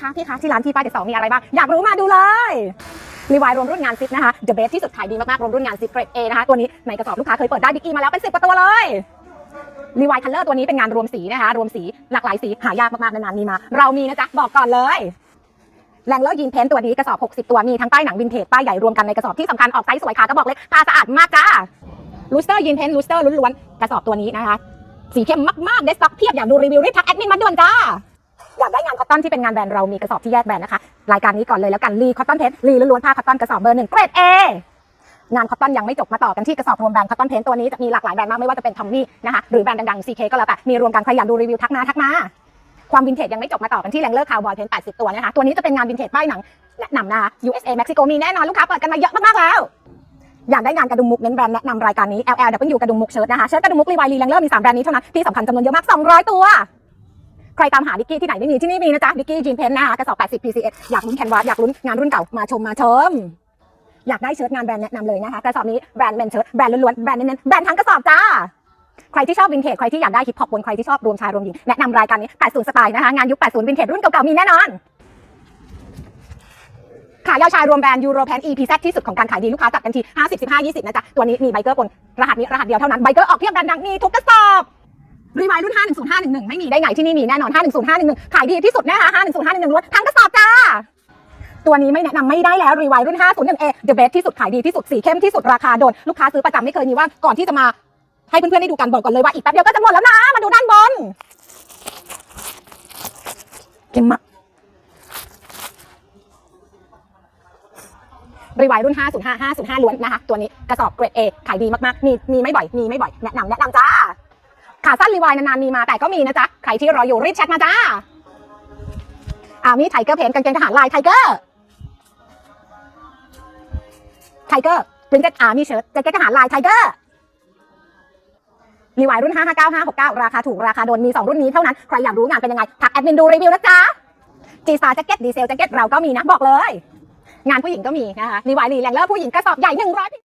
คะพี่คะที่ร้านที่ป้ายเจ็ดสองมีอะไรบ้างอยากรู้มาดูเลยรีวายรวมรุ่นงานซิปนะคะ The Best ที่สุดขายดีมากๆรวมรุ่นงานซิปเกรด A นะคะตัวนี้ในกระสอบลูกค้าเคยเปิดได้บิ๊กอีมาแล้วเป็นสิบกว่าตัวเลยรีวายคัลเลอร์ตัวนี้เป็นงานรวมสีนะคะรวมสีหลากหลายสีหายากมากๆนานๆมีมา เรามีนะจ๊ะบอกก่อนเลยแรงเลอร์ยีนเพนตัวนี้กระสอบ 60 ตัวมีทั้งป้ายหนังวินเทจป้ายใหญ่รวมกันในกระสอบที่สำคัญออกไซส์สวยค่ะก็บอกเลยผ้าสะอาดมากจ้าลูสเตอร์ยีนเพนลูสเตอร์ล้วนๆกระสอบตัวนี้นะคะสีเข้มมากๆเดสต็อกเพียบอยากดูรีวิวรีบทักแอดมินมาด่วนจ้า อยากได้งานคอตตอนที่เป็นงานแบรนด์เรามีกระสอบที่แยกแบรนด์นะคะ รายการนี้ก่อนเลยแล้วกันลีคอตตอนเพนลีล้วนๆผ้าคอตตอนกระสอบเบอร์หนึ่งเกรดเองานคอตตอนยังไม่จบมาต่อกันที่กระสอบรวมแบรนด์คอตตอนเพนตัวนี้จะมีหลากหลายแบรนด์มากไม่ว่าจะเป็นทอมมี่นะคะหรือแบรนด์ดังๆ CK ก็แล้วแต่มีรวมกันใครอยากดูรีวิวทักมาทักมาความวินเทจยังไม่จบมาต่อกันที่แรงเลอร์คาวบอยเพน80 ตัวนะคะตัวนี้จะเป็นงานวินเทจป้ายหนังแนะนำนะคะ USA Mexico มีแน่นอนลูกค้าเปิดกันมาเยอะมากๆแล้วอยากได้งานกระดุมมุกเน้นแบรนด์แนะนำรายการนี้ LLW กระดุมมุกเชิ้ตนะคะเชิ้ตกระดุมมุกรีวายรีแรงเลอร์มีสามแบรนด์นี้เท่านั้นที่สำคัญจำนวนเยอะมาก 200 ตัว ใครตามหาดิกกี้ที่ไหนไม่มีที่นี่มีนะจ๊ะดิกกี้จีนเพนนะคะกระสอบ 80 PCS อยากลุ้นแคนวาสอยากลุ้นงานรุ่นเก่ามาชมมาชมอยากได้เชิ้ตงานแบรนด์แนะนำเลยนะคะกระสอบนี้แบรนด์เมนเชิ้ตแบรนด์ล้วนๆแบรนด์เน้นๆแบรนด์ทั้งกระสอบจ้าใครที่ชอบวินเทจใครที่อยากได้ฮิปฮอปบนใครที่ชอบรวมชายรวมหญิงแนะนำรายการนี้ 80 สไตล์นะคะงานยุค 80 วินเทจรุ่นเก่าๆมีแน่นอนขายาวชายรวมแบรนด์ยูโรแพน EPZ ที่สุดของการขายดีลูกค้าจัดกันที 50 15 20 นะจ๊ะ ตัวนี้มีไบเกอร์ปนรหัสนี้รหัสเดียวเท่านั้นไบเกอร์ออกเทียบแบรนด์ดังมีทุกกระสอบ รีไวล์รุ่น 510511 ไม่มีได้ไงที่นี่มีแน่นอน 510511 ขายดีที่สุดนะคะ510511ล้วนทั้งกระสอบจ้าตัวนี้ไม่แนะนำไม่ได้แล้วรีไวล์รุ่น 501A The Best ที่สุดขายดีที่สุดสีเข้มที่สุดราคาโดนลูกค้าซื้อประจำไม่เคยมีว่าก่อนที่จะมาให้เพื่อนๆได้ดูกันบอกก่อนเลยว่าอีกแป๊บเดียวก็จะหมดแล้วนะมาดูด้านบนเข้มมากรีไวล์รุ่น 505 505 ล้วนนะคะ ตัวนี้กระสอบเกรด A ขายดีมากๆ มีมีไม่บ่อย มีไม่บ่อย แนะนำแนะนำจ้า ขาสั้นรีวล์นานๆมีมาแต่ก็มีนะจ๊ะ ใครที่รออยู่รีบแชทมาจ้า อ่ามีไทเกอร์เพนกางเกงทหารลายไทเกอร์ ไทเกอร์ปรินเซสอามีเชิ้ตแจ็คเก็ตทหารลายไทเกอร์รีวล์รุ่น 559 569 ราคาถูกราคาโดนมี 2 รุ่นนี้เท่านั้น ใครอยากรู้งานเป็นยังไง ทักแอดมินดูรีวิวนะจ๊ะจีสตาร์แจ็คเก็ตดีเซลแจ็คเก็ตเราก็มีนะ บอกเลย งานผู้หญิงก็มีนะคะรีวล์รีแรงเลอร์ผู้หญิงกระสอบใหญ่100